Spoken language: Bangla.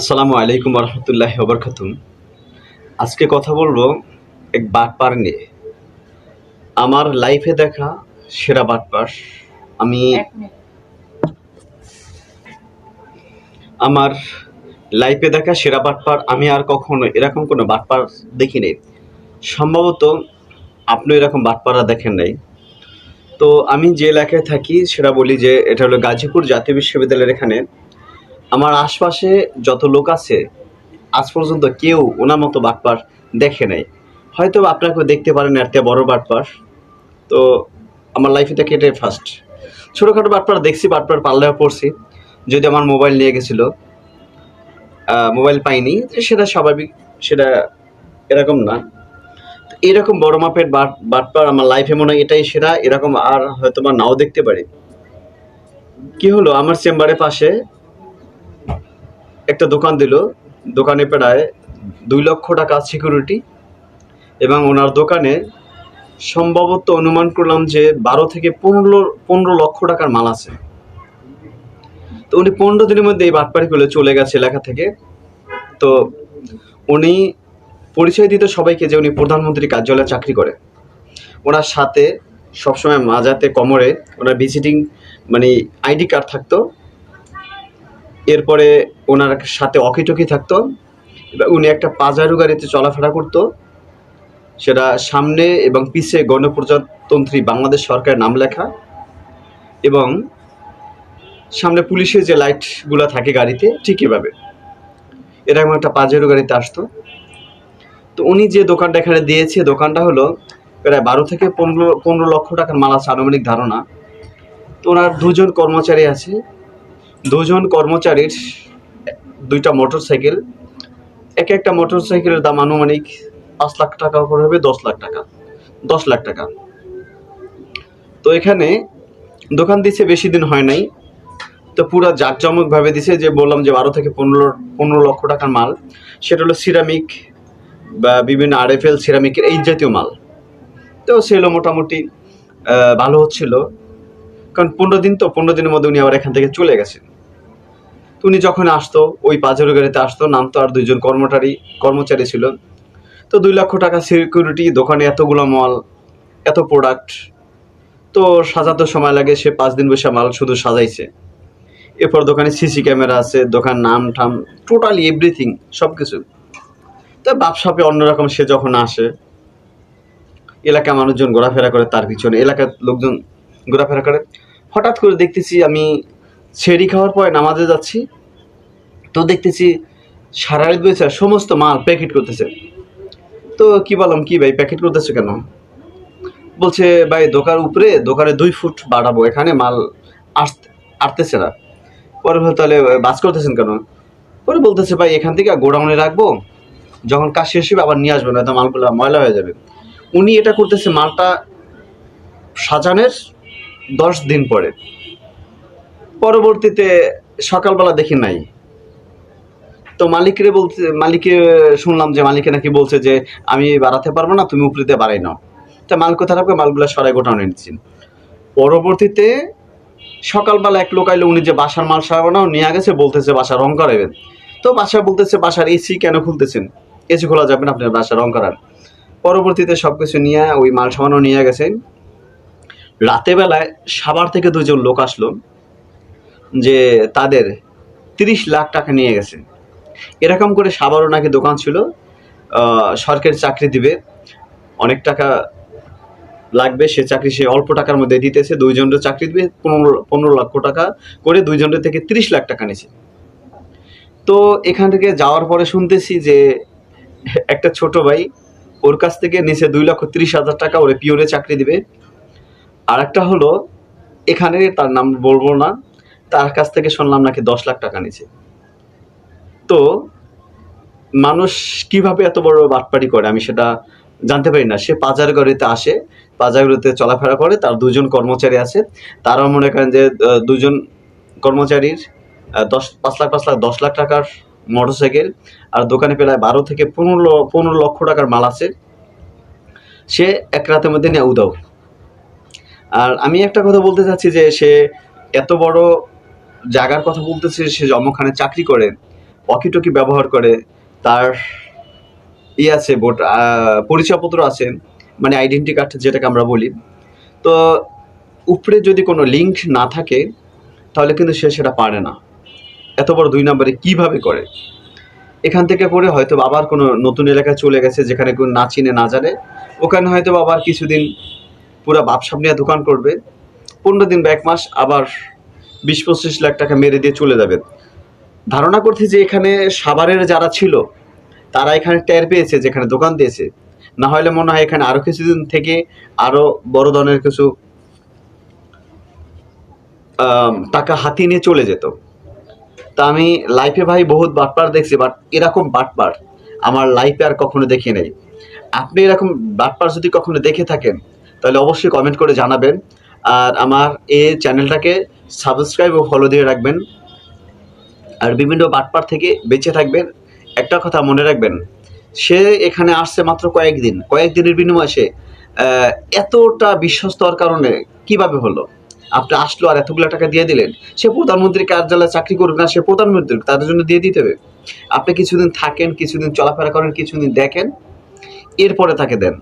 আসসালামু আলাইকুম রহমতুল্লাহ ওবরকাতুম আজকে কথা বলব এক বাটপার নিয়ে। আমার লাইফে দেখা সেরা বাটপার আমি আমার লাইফে দেখা সেরা বাটপার আমি আর কখনো এরকম কোনো বাটপার দেখিনি সম্ভবত আপনি এরকম বাটপাড়া দেখেন নাই। তো আমি যে এলাকায় থাকি সেটা বলি যে এটা হলো গাজীপুর জাতীয় বিশ্ববিদ্যালয়ের এখানে। আমার আশপাশে যত লোক আছে, আজ পর্যন্ত কেউ ওনার মতো বাটপার দেখে নাই। হয়তো আপনাকেও দেখতে পারেন এর বড় বাটপার। তো আমার লাইফে থেকে এটাই ফার্স্ট ছোটোখাটো বাটপার দেখছি, বাটপার পাল্লায় পড়ছি। যদি আমার মোবাইল নিয়ে গেছিল মোবাইল পাইনি সেটা স্বাভাবিক, সেটা এরকম না। তো এরকম বড় মাপের বাট, বাটপার আমার লাইফে মনে হয় এটাই সেরা, এরকম আর হয়তো বা নাও দেখতে পারি। কি হলো? আমার চেম্বারের পাশে একটা দোকান দিল। দোকানে প্রায় দুই লক্ষ টাকা সিকিউরিটি এবং ওনার দোকানে সম্ভবত অনুমান করলাম যে বারো থেকে পনেরো পনেরো লক্ষ টাকার মাল আছে। তো উনি পনেরো দিনের মধ্যে এই বাটপাড়ি করে চলে গেছে এলাকা থেকে। তো উনি পরিচয় দিত সবাইকে যে উনি প্রধানমন্ত্রী কার্যালয়ে চাকরি করে। ওনার সাথে সবসময় মাজাতে কোমরে ওনার ভিজিটিং মানে আইডি কার্ড থাকতো। এরপরে ওনার সাথে অকিটকি থাকতো উনি একটা পাজারু গাড়িতে চলাফেরা করতো। সেটা সামনে এবং পিছে গণপ্রজাতন্ত্রী বাংলাদেশ সরকারের নাম লেখা এবং সামনে পুলিশের যে লাইটগুলো থাকে গাড়িতে, ঠিক এভাবে। এরকম একটা পাজেরো গাড়িতে আসতো। তো উনি যে দোকানটা এখানে দিয়েছে, দোকানটা হলো প্রায় বারো থেকে পনেরো পনেরো লক্ষ টাকার মালা আনুমানিক ধারণা। তো ওনার দুজন কর্মচারী আছে। দুজন কর্মচারীর দুইটা মোটর সাইকেল এক একটা মোটর সাইকেলের দাম আনুমানিক পাঁচ লাখ টাকা করে হবে, দশ লাখ টাকা। দশ লাখ টাকা। তো এখানে দোকান দিচ্ছে বেশি দিন হয় নাই। তো পুরো জাঁকজমক ভাবে দিছে যে, বললাম যে বারো থেকে পনেরো পনেরো লক্ষ টাকার মাল। সেটা হলো সিরামিক বা বিভিন্ন আরএফএল সিরামিকের এই জাতীয় মাল। তো সেগুলো মোটামুটি ভালো হচ্ছিল। কারণ পনেরো দিন তো, পনেরো দিনের মধ্যে উনি আবার এখান থেকে চলে গেছেন। উনি যখন আসতো, ওই পাঁচেরো গাড়িতে আসতো নামতো আর দুইজন কর্মচারী কর্মচারী ছিল। তো দুই লক্ষ টাকা সিকিউরিটি দোকানে এতগুলো মাল, এত প্রোডাক্ট তো সাজাতে সময় লাগে, সে পাঁচ দিন বসে মাল শুধু সাজাইছে। এরপর দোকানে সিসি ক্যামেরা আছে, দোকান নাম ঠাম টোটালি এভরিথিং সব কিছু তো ব্যবসাপে অন্যরকম সে যখন আসে এলাকা মানুষজন ঘোরাফেরা করে তার পিছনে, এলাকার লোকজন ঘোরাফেরা করে। হঠাৎ করে দেখতেছি আমি ছেড়ি খাওয়ার পরে নামাজে যাচ্ছি। তো দেখতেছি সারা রাত বসে সমস্ত মাল প্যাকেট করতেছে। তো কি বললাম, কি ভাই প্যাকেট করতেছে কেন? বলছে, ভাই দোকান উপরে, দোকানে দুই ফুট বাড়াবো, এখানে মাল আসতে আসতেছে না। পরে তাহলে বাস করতেছেন কেন? পরে বলতেছে, ভাই, এখান থেকে গোডাউনে রাখব, যখন কাজ শেষ হবে আবার নিয়ে আসব না তো মালগুলো ময়লা হয়ে যাবে। উনি এটা করতেছে মালটা সাজানের দশ দিন পরে। পরবর্তীতে সকালবেলা দেখি নাই। তো মালিকরে বলতে, মালিকে শুনলাম যে মালিকে নাকি বলছে যে, আমি বাড়াতে পারব না, তুমি উপরিতে বাড়াই নাও। তা মাল কোথায় রাখবে? মালগুলো সরাই গোটানো নিচ্ছি। পরবর্তীতে সকালবেলা এক লোক আইলো, উনি যে বাসার মাল সারানো নিয়ে গেছে, বলতেছে বাসা রং করাবেন তো বাসা বলতেছে, বাসার এসি কেন খুলতেছেন? এসি খোলা যাবে না, আপনার বাসা রং করার পরবর্তীতে সব কিছু নিয়ে, ওই মাল সামানো নিয়ে গেছেন। রাতে বেলায় সাভার থেকে দুজন লোক আসলো, যে তাদের তিরিশ লাখ টাকা নিয়ে গেছে। এরকম করে সাভারও নাকি দোকান ছিল। সরকারি চাকরি দিবে। অনেক টাকা লাগবে, সে চাকরি সে অল্প টাকার মধ্যে দিতেছে। দুইজনের চাকরি দিবে, পনেরো পনেরো লক্ষ টাকা করে দুইজনের থেকে তিরিশ লাখ টাকা নিছে। তো এখান থেকে যাওয়ার পরে শুনতেছি যে, একটা ছোট ভাই ওর কাছ থেকে নিচে দুই লক্ষ তিরিশ হাজার টাকা, ওরে পিওরে চাকরি দিবে। আর একটা হলো, এখানে তার নাম বলব না, তার কাছ থেকে শুনলাম নাকি দশ লাখ টাকা নিছে। তো মানুষ কীভাবে এত বড় বাটপাড়ি করে? আমি সেটা জানতে পারি না। সে পাজার গড়িতে আসে, পাজারগড়িতে চলাফেরা করে, তার দুজন কর্মচারী আছে। তারাও মনে করেন যে দুজন কর্মচারীর দশ, পাঁচ লাখ পাঁচ লাখ, দশ লাখ টাকার মোটরসাইকেল আর দোকানে প্রায় বারো থেকে পনেরো পনেরো লক্ষ টাকার মাল আছে। সে এক রাতের মধ্যে নিয়ে উদাও আর আমি একটা কথা বলতে চাচ্ছি যে, সে এত বড় জায়গার কথা বলতেছে, সে জমখানে চাকরি করে অকিটকি ব্যবহার করে, তার ই আছে ভোট পরিচয়পত্র আছে মানে আইডেন্টি কার্ড যেটাকে আমরা বলি। তো উপরে যদি কোনো লিঙ্ক না থাকে, তাহলে কিন্তু সে সেটা পারে না। এত বড় দুই নম্বরে কীভাবে করে? এখান থেকে করে হয়তো আবার কোনো নতুন এলাকায় চলে গেছে যেখানে কেউ না চিনে, না জানে। ওখানে হয়তো আবার কিছুদিন পুরো বাপসাপ নিয়ে দোকান করবে। পনেরো দিন বা এক মাস আবার বিশ পঁচিশ লাখ টাকা মেরে দিয়ে চলে যাবে। ধারণা করছি যে এখানে সাভারের যারা ছিল, তারা এখানে টের পেয়েছে যেখানে দোকান দিয়েছে। না হলে মনে হয় এখানে আরও কিছুদিন থেকে আরও বড় ধরনের কিছু টাকা হাতিয়ে নিয়ে চলে যেত। তা আমি লাইফে ভাই বহুত বাটপার দেখছি, বাট এরকম বাটপার আমার লাইফে আর কখনো দেখি নাই। আপনি এরকম বাটপার যদি কখনো দেখে থাকেন, তাহলে অবশ্যই কমেন্ট করে জানাবেন। আর আমার এই চ্যানেলটাকে সাবস্ক্রাইব ও ফলো দিয়ে রাখবেন। আর বিভিন্ন বাটপার থেকে বেঁচে থাকবেন। একটা কথা মনে রাখবেন, সে এখানে আসছে মাত্র কয়েকদিন। কয়েকদিনের বিনিময়ে সে এতটা বিশ্বস্ত হওয়ার কারণে কীভাবে হলো? আপনি আসলো আর এতগুলো টাকা দিয়ে দিলেন, সে প্রধানমন্ত্রীর কার্যালয়ে চাকরি করুক না, সে প্রধানমন্ত্রী, তাদের জন্য দিয়ে দিতে হবে। আপনি কিছুদিন থাকেন, কিছুদিন চলাফেরা করেন, কিছুদিন দেখেন, এরপরে তাকে দেন।